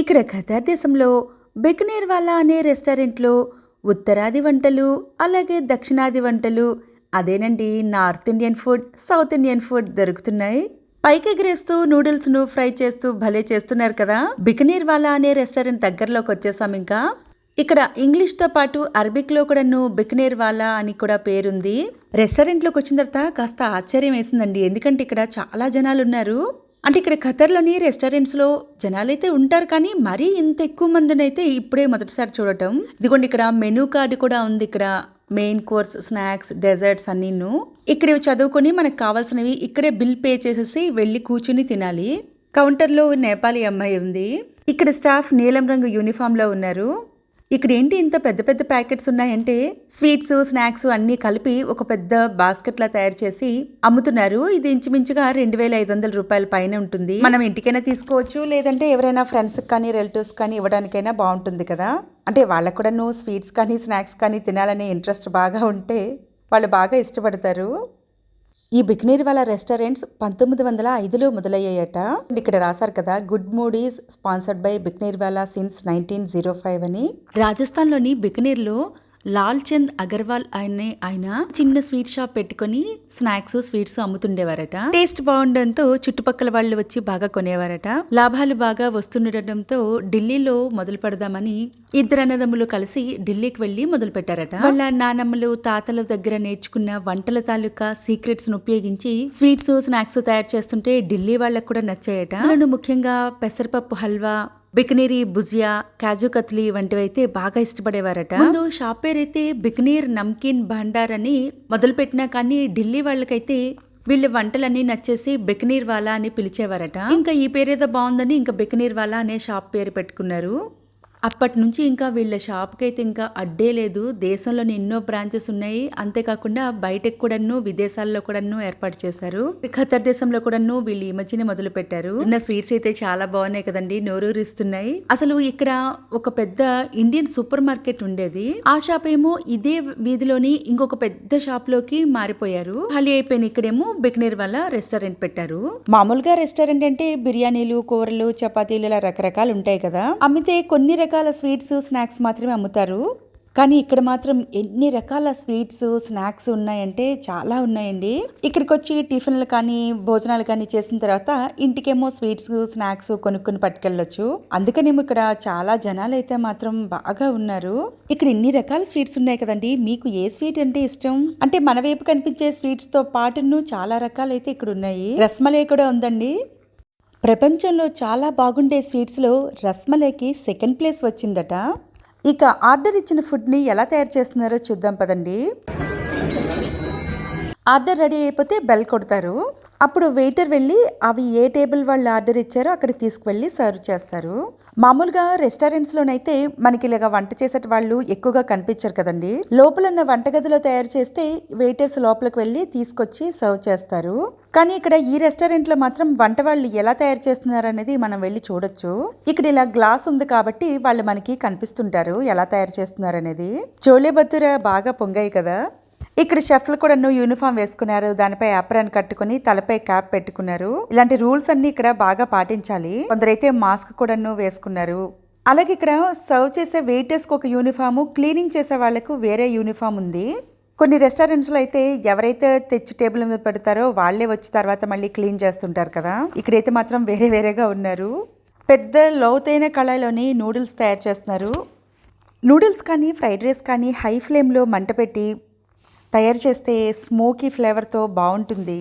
ఇక్కడ ఖతార్ దేశంలో బెకనేర్ వాలా అనే రెస్టారెంట్లో ఉత్తరాది వంటలు అలాగే దక్షిణాది వంటలు అదేనండి north Indian food south Indian food దొరుకుతున్నాయి. పైకి ఎగరేస్తూ నూడిల్స్ను ఫ్రై చేస్తూ భలే చేస్తున్నారు కదా? బికనీర్ వాలా అనే రెస్టారెంట్ దగ్గరలోకి వచ్చేసాం ఇంకా. ఇక్కడ ఇంగ్లీష్తో పాటు అరబిక్లో కూడాను బికనేర్ వాలా అని కూడా పేరుంది. రెస్టారెంట్లోకి వచ్చిన తర్వాత కాస్త ఆశ్చర్యం వేసిందండి. ఎందుకంటే ఇక్కడ చాలా జనాలు ఉన్నారు అంటే ఇక్కడ ఖతర్లోని రెస్టారెంట్స్లో జనాలైతే ఉంటారు కానీ మరీ ఇంత ఎక్కువ మందినైతే ఇప్పుడే మొదటిసారి చూడటం. ఇదిగోండి ఇక్కడ మెనూ కార్డు కూడా ఉంది. ఇక్కడ మెయిన్ కోర్స్ స్నాక్స్ డెజర్ట్స్ అన్నీను. ఇక్కడ చదువుకొని మనకు కావాల్సినవి ఇక్కడే బిల్ పే చేసేసి వెళ్ళి కూర్చుని తినాలి. కౌంటర్లో నేపాలీ అమ్మాయి ఉంది. ఇక్కడ స్టాఫ్ నీలం రంగు యూనిఫామ్లో ఉన్నారు. ఇక్కడ ఏంటి ఇంత పెద్ద పెద్ద ప్యాకెట్స్ ఉన్నాయంటే స్వీట్స్ స్నాక్స్ అన్నీ కలిపి ఒక పెద్ద బాస్కెట్లా తయారు చేసి అమ్ముతున్నారు. ఇది ఇంచుమించుగా రెండు వేల ఐదు వందల రూపాయల పైన ఉంటుంది. మనం ఇంటికైనా తీసుకోవచ్చు లేదంటే ఎవరైనా ఫ్రెండ్స్ కానీ రిలేటివ్స్ కానీ ఇవ్వడానికైనా బాగుంటుంది కదా. అంటే వాళ్ళకు కూడా నువ్వు స్వీట్స్ కానీ స్నాక్స్ కానీ తినాలనే ఇంట్రెస్ట్ బాగా ఉంటే వాళ్ళు బాగా ఇష్టపడతారు. ఈ బిక్నీర్ వాళ్ళ రెస్టారెంట్స్ పంతొమ్మిది వందల ఐదులో మొదలయ్యాయట. ఇక్కడ రాశారు కదా good mood is sponsored by Bikaner wala since nineteen zero five అని. రాజస్థాన్లోని బికనీర్లో లాల్ చంద్ అగర్వాల్ అనే ఆయన చిన్న స్వీట్ షాప్ పెట్టుకొని స్నాక్స్ స్వీట్స్ అమ్ముతుండేవారట. టేస్ట్ బాగుండడంతో చుట్టుపక్కల వాళ్ళు వచ్చి బాగా కొనేవారట. లాభాలు బాగా వస్తుండటంతో ఢిల్లీలో మొదలు పెడదామని ఇద్దరు అన్నదమ్ములు కలిసి ఢిల్లీకి వెళ్ళి మొదలు పెట్టారట. వాళ్ళ నానమ్మలు తాతల దగ్గర నేర్చుకున్న వంటల తాలూకా సీక్రెట్స్ను ఉపయోగించి స్వీట్స్ స్నాక్స్ తయారు చేస్తుంటే ఢిల్లీ వాళ్ళకు కూడా నచ్చాయట. ముఖ్యంగా పెసరపప్పు హల్వా బికనీరి భుజియా కాజు కత్లీ వంటివి అయితే బాగా ఇష్టపడేవారట. ముందు షాప్ పేరైతే బికనీర్ నమ్కిన్ భండార్ అని మొదలుపెట్టినా కానీ ఢిల్లీ వాళ్ళకైతే వీళ్ళ వంటలన్నీ నచ్చేసి బికనీర్ వాలా అని పిలిచేవారట. ఇంకా ఈ పేరేదో బాగుందని ఇంకా బికనీర్ వాలా అనే షాప్ పేరు పెట్టుకున్నారు. అప్పటి నుంచి ఇంకా వీళ్ళ షాప్కి అయితే ఇంకా అడ్డే లేదు. దేశంలోని ఎన్నో బ్రాంచెస్ ఉన్నాయి. అంతేకాకుండా బయటకు కూడాను విదేశాల్లో కూడాను ఏర్పాటు చేశారు. ఖతర్ దేశంలో కూడాను వీళ్ళు ఈ మధ్యనే మొదలు పెట్టారు ఉన్న స్వీట్స్ అయితే చాలా బాగున్నాయి కదండి. నోరూరిస్తున్నాయి అసలు ఇక్కడ ఒక పెద్ద ఇండియన్ సూపర్ మార్కెట్ ఉండేది. ఆ షాప్ ఏమో ఇదే వీధిలోని ఇంకొక పెద్ద షాప్లోకి మారిపోయారు. ఖాళీ అయిపోయిన ఇక్కడేమో బికనీర్ వల్ల రెస్టారెంట్ పెట్టారు. మామూలుగా రెస్టారెంట్ అంటే బిర్యానీలు కూరలు చపాతీలు ఇలా రకరకాలు ఉంటాయి కదా. అమ్మితే కొన్ని రకాల రకాల స్వీట్స్ స్నాక్స్ మాత్రమే అమ్ముతారు. కానీ ఇక్కడ మాత్రం ఎన్ని రకాల స్వీట్స్ స్నాక్స్ ఉన్నాయంటే చాలా ఉన్నాయండి. ఇక్కడికి వచ్చి టిఫిన్లు కానీ భోజనాలు కానీ చేసిన తర్వాత ఇంటికేమో స్వీట్స్ స్నాక్స్ కొనుక్కొని పట్టుకెళ్ళొచ్చు. అందుకనేమో ఇక్కడ చాలా జనాలు అయితే మాత్రం బాగా ఉన్నారు. ఇక్కడ ఇన్ని రకాల స్వీట్స్ ఉన్నాయి కదండి? మీకు ఏ స్వీట్ అంటే ఇష్టం? అంటే మన వైపు కనిపించే స్వీట్స్తో పాటును చాలా రకాలైతే ఇక్కడ ఉన్నాయి రస్మలై కూడా ఉందండి. ప్రపంచంలో చాలా బాగుండే స్వీట్స్లో రస్మలైకి సెకండ్ ప్లేస్ వచ్చిందట. ఇక ఆర్డర్ ఇచ్చిన ఫుడ్ని ఎలా తయారు చేస్తున్నారో చూద్దాం పదండి. ఆర్డర్ రెడీ అయిపోతే బెల్ కొడతారు. అప్పుడు వెయిటర్ వెళ్ళి అవి ఏ టేబుల్ వాళ్ళు ఆర్డర్ ఇచ్చారో అక్కడికి తీసుకువెళ్ళి సర్వ్ చేస్తారు. మామూలుగా రెస్టారెంట్స్లోనైతే మనకి ఇలాగ వంట చేసే వాళ్ళు ఎక్కువగా కనిపించరు కదండి. లోపల ఉన్న వంటగదిలో తయారు చేస్తే వెయిటర్స్ లోపలికి వెళ్ళి తీసుకొచ్చి సర్వ్ చేస్తారు. కానీ ఇక్కడ ఈ రెస్టారెంట్లో మాత్రం వంట వాళ్ళు ఎలా తయారు చేస్తున్నారు అనేది మనం వెళ్ళి చూడొచ్చు. ఇక్కడ ఇలా గ్లాస్ ఉంది కాబట్టి వాళ్ళు మనకి కనిపిస్తుంటారు ఎలా తయారు చేస్తున్నారు అనేది. చోలే బతుర బాగా పొంగాయి కదా. ఇక్కడ షెఫ్లు కూడా యూనిఫామ్ వేసుకున్నారు దానిపై అప్రాన్ కట్టుకుని తలపై క్యాప్ పెట్టుకున్నారు. ఇలాంటి రూల్స్ అన్ని ఇక్కడ బాగా పాటించాలి. కొందరైతే మాస్క్ కూడాను వేసుకున్నారు. అలాగే ఇక్కడ సర్వ్ చేసే వెయిటర్స్కి ఒక యూనిఫాము క్లీనింగ్ చేసే వాళ్ళకు వేరే యూనిఫామ్ ఉంది. కొన్ని రెస్టారెంట్స్లో అయితే ఎవరైతే తెచ్చి టేబుల్ మీద పెడతారో వాళ్ళే వచ్చి తర్వాత మళ్ళీ క్లీన్ చేస్తుంటారు కదా. ఇక్కడైతే మాత్రం వేరే వేరేగా ఉన్నారు. పెద్ద లోతైన కళాయిలోని నూడిల్స్ తయారు చేస్తున్నారు. నూడిల్స్ కానీ ఫ్రైడ్ రైస్ కానీ హై ఫ్లేమ్లో మంట పెట్టి తయారు చేస్తే స్మోకీ ఫ్లేవర్తో బాగుంటుంది.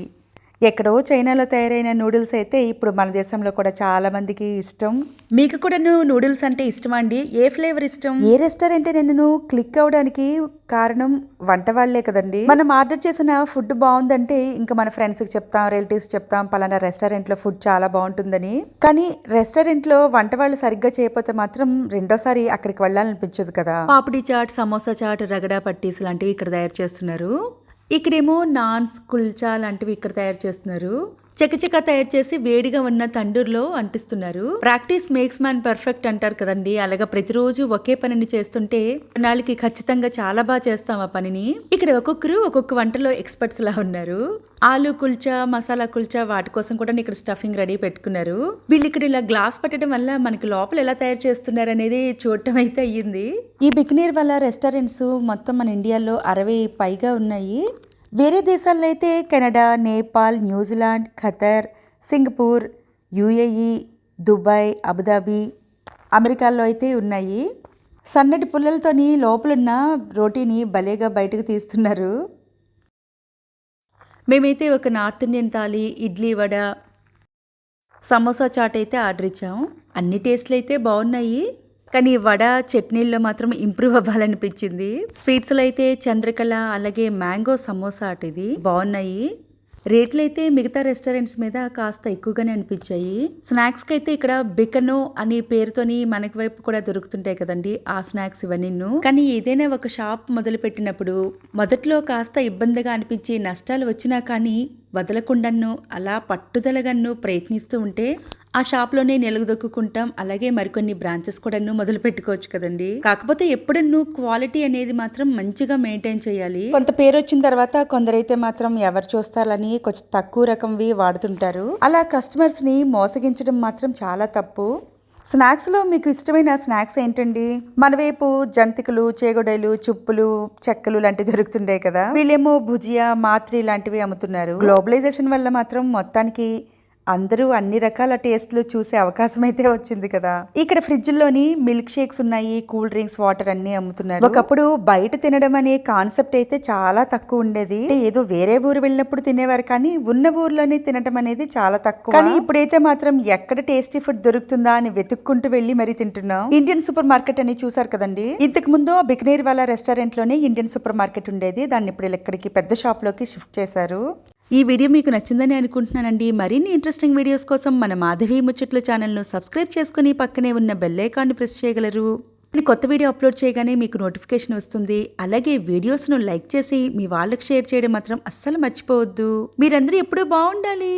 ఎక్కడో చైనాలో తయారైన నూడిల్స్ అయితే ఇప్పుడు మన దేశంలో కూడా చాలా మందికి ఇష్టం. మీకు కూడా నూడిల్స్ అంటే ఇష్టమా అండి? ఏ ఫ్లేవర్ ఇష్టం? ఏ రెస్టారెంట్ నేను క్లిక్ అవడానికి కారణం వంట వాళ్ళే కదండి. మనం ఆర్డర్ చేసిన ఫుడ్ బాగుందంటే ఇంకా మన ఫ్రెండ్స్కి చెప్తాం రిలేటివ్స్ చెప్తాం పలానా రెస్టారెంట్లో ఫుడ్ చాలా బాగుంటుందని. కానీ రెస్టారెంట్లో వంట వాళ్ళు సరిగ్గా చేయకపోతే మాత్రం రెండోసారి అక్కడికి వెళ్ళాలనిపించదు కదా. పాపిడి చాట్ సమోసా చాట్ రగడా పట్టీస్ లాంటివి ఇక్కడ తయారు చేస్తున్నారు. ఇక్కడేమో నాన్స్ కుల్చా లాంటివి ఇక్కడ తయారు చేస్తున్నారు. చకచకా తయారు చేసి వేడిగా ఉన్న తండూరులో అంటిస్తున్నారు. ప్రాక్టీస్ మేక్స్ మ్యాన్ పర్ఫెక్ట్ అంటారు కదండి. అలాగా ప్రతిరోజు ఒకే పనిని చేస్తుంటే నాళ్ళకి ఖచ్చితంగా చాలా బాగా చేస్తాం ఆ పనిని. ఇక్కడ ఒక్కొక్కరు ఒక్కొక్క వంటలో ఎక్స్పర్ట్స్ లా ఉన్నారు. ఆలు కుల్చా మసాలా కుల్చా వాటి కోసం కూడా ఇక్కడ స్టఫింగ్ రెడీ పెట్టుకున్నారు. వీళ్ళు ఇక్కడ ఇలా గ్లాస్ పట్టడం వల్ల మనకి లోపల ఎలా తయారు చేస్తున్నారు అనేది చూడటం అయితే అయ్యింది. ఈ బికనీర్ వల్ల రెస్టారెంట్స్ మొత్తం మన ఇండియాలో అరవై పైగా ఉన్నాయి. వేరే దేశాల్లో అయితే Canada Nepal New Zealand Qatar Singapore UAE Dubai Abu Dhabi అమెరికాలో అయితే ఉన్నాయి. సన్నటి పుల్లలతోని లోపలున్న రోటీని భలేగా బయటకు తీస్తున్నారు. మేమైతే ఒక నార్త్ ఇండియన్ థాలీ ఇడ్లీ వడ సమోసా చాట్ అయితే ఆర్డర్ ఇచ్చాం. అన్ని టేస్ట్లు అయితే బాగున్నాయి కానీ వడ చట్నీల్లో మాత్రం ఇంప్రూవ్ అవ్వాలనిపించింది. స్వీట్స్లో అయితే చంద్రకళ అలాగే మ్యాంగో సమోసా అటు ఇది. బాగున్నాయి రేట్లు అయితే మిగతా రెస్టారెంట్స్ మీద కాస్త ఎక్కువగానే అనిపించాయి. స్నాక్స్కి అయితే ఇక్కడ బికనో అనే పేరుతోని మనకి వైపు కూడా దొరుకుతుంటాయి కదండి ఆ స్నాక్స్ ఇవన్నీ కానీ ఏదైనా ఒక షాప్ మొదలు పెట్టినప్పుడు మొదట్లో కాస్త ఇబ్బందిగా అనిపించి నష్టాలు వచ్చినా కానీ వదలకుండాను అలా పట్టుదలగాను ప్రయత్నిస్తూ ఉంటే ఆ షాప్లోనే నిలదొక్కుంటాం అలాగే మరికొన్ని బ్రాంచెస్ కూడా మొదలు పెట్టుకోవచ్చు కదండి. కాకపోతే ఎప్పుడూ క్వాలిటీ అనేది మాత్రం మంచిగా మెయింటైన్ చేయాలి. కొంత పేరు వచ్చిన తర్వాత కొందరైతే మాత్రం ఎవరు చూస్తారని కొంచెం తక్కువ రకంవి వాడుతుంటారు. అలా కస్టమర్స్ని మోసగించడం మాత్రం చాలా తప్పు. స్నాక్స్లో మీకు ఇష్టమైన స్నాక్స్ ఏంటండి? మన వైపు జంతికలు చేగొడలు చుప్పులు చెక్కలు లాంటివి జరుగుతుండే కదా. వీళ్ళేమో భుజియా మాత్రి లాంటివి అమ్ముతున్నారు. గ్లోబలైజేషన్ వల్ల మాత్రం మొత్తానికి అందరూ అన్ని రకాల టేస్ట్లు చూసే అవకాశం అయితే వచ్చింది కదా. ఇక్కడ ఫ్రిడ్జ్లోని మిల్క్ షేక్స్ ఉన్నాయి కూల్ డ్రింక్స్ వాటర్ అన్ని అమ్ముతున్నారు. ఒకప్పుడు బయట తినడం అనే కాన్సెప్ట్ అయితే చాలా తక్కువ ఉండేది. ఏదో వేరే ఊరు వెళ్ళినప్పుడు తినేవారు కానీ ఉన్న ఊర్లోనే తినడం అనేది చాలా తక్కువ. కానీ ఇప్పుడైతే మాత్రం ఎక్కడ టేస్టీ ఫుడ్ దొరుకుతుందా అని వెతుక్కుంటూ వెళ్ళి మరీ తింటున్నాం. ఇండియన్ సూపర్ మార్కెట్ అని చూసారు కదండి. ఇంతకు ముందు బికనేర్ వాళ్ళ రెస్టారెంట్లోనే ఇండియన్ సూపర్ మార్కెట్ ఉండేది. దాన్ని ఇప్పుడు ఇక్కడికి పెద్ద షాప్లోకి షిఫ్ట్ చేశారు. ఈ వీడియో మీకు నచ్చిందని అనుకుంటున్నానండి. మరిన్ని ఇంట్రెస్టింగ్ వీడియోస్ కోసం మన మాధవి ముచ్చట్లు ఛానల్ను సబ్స్క్రైబ్ చేసుకుని పక్కనే ఉన్న బెల్లైకాన్ని ప్రెస్ చేయగలరు. నేను కొత్త వీడియో అప్లోడ్ చేయగానే మీకు నోటిఫికేషన్ వస్తుంది. అలాగే వీడియోస్ను లైక్ చేసి మీ వాళ్ళకి షేర్ చేయడం మాత్రం అస్సలు మర్చిపోవద్దు. మీరందరూ ఎప్పుడూ బాగుండాలి.